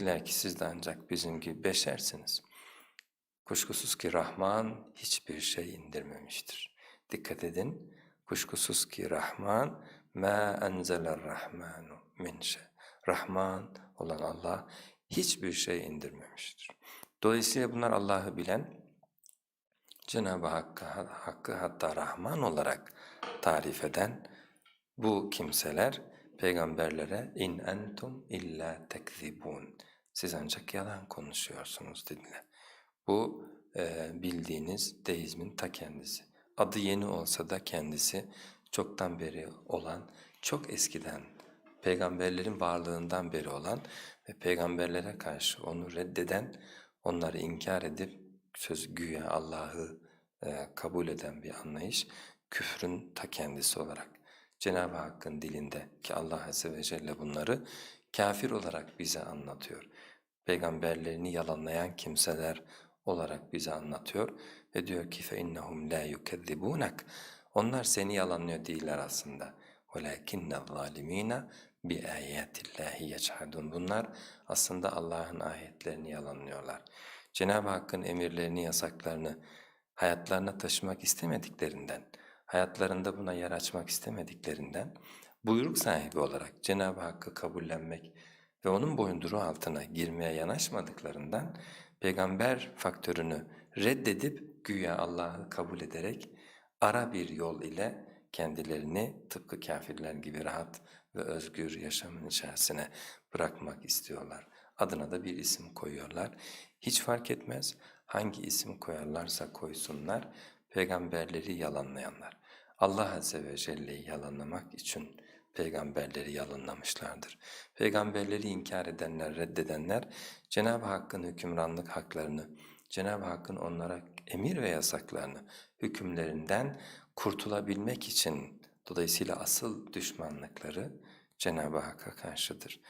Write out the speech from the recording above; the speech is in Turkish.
Dediler ki siz de ancak bizim gibi beşersiniz. Kuşkusuz ki Rahman hiçbir şey indirmemiştir. Dikkat edin. Kuşkusuz ki Rahman ma enzeler rahmanu min şey. Rahman olan Allah hiçbir şey indirmemiştir. Dolayısıyla bunlar Allah'ı bilen, Cenab-ı Hakk'ı, Hakk'ı hatta Rahman olarak tarif eden bu kimseler peygamberlere in entum illa tekzibun. Siz ancak yalan konuşuyorsunuz dediler. Bu e, bildiğiniz deizmin ta kendisi. Adı yeni olsa da kendisi çoktan beri olan, çok eskiden peygamberlerin varlığından beri olan ve peygamberlere karşı onu reddeden, onları inkar edip söz güya Allah'ı e, kabul eden bir anlayış küfrün ta kendisi olarak Cenab-ı Hakk'ın dilinde ki Allah Azze ve Celle bunları kafir olarak bize anlatıyor. Peygamberlerini yalanlayan kimseler olarak bize anlatıyor ve diyor ki فَاِنَّهُمْ لَا يُكَذِّبُونَكَ Onlar seni yalanlıyor değiller aslında. وَلَكِنَّ الظَّالِم۪ينَ بِآيَاتِ اللّٰهِ يَجْحَدُونَ Bunlar aslında Allah'ın ayetlerini yalanlıyorlar. Cenab-ı Hakk'ın emirlerini, yasaklarını hayatlarına taşımak istemediklerinden, hayatlarında buna yer açmak istemediklerinden, buyruk sahibi olarak Cenab-ı Hakk'ı kabullenmek ve onun boyunduruğu altına girmeye yanaşmadıklarından peygamber faktörünü reddedip güya Allah'ı kabul ederek ara bir yol ile kendilerini tıpkı kafirler gibi rahat ve özgür yaşamın içerisine bırakmak istiyorlar. Adına da bir isim koyuyorlar. Hiç fark etmez hangi isim koyarlarsa koysunlar peygamberleri yalanlayanlar. Allah Azze ve Celle'yi yalanlamak için peygamberleri yalanlamışlardır. Peygamberleri inkar edenler, reddedenler Cenab-ı Hakk'ın hükümranlık haklarını, Cenab-ı Hakk'ın onlara emir ve yasaklarını, hükümlerinden kurtulabilmek için dolayısıyla asıl düşmanlıkları Cenab-ı Hakk'a karşıdır.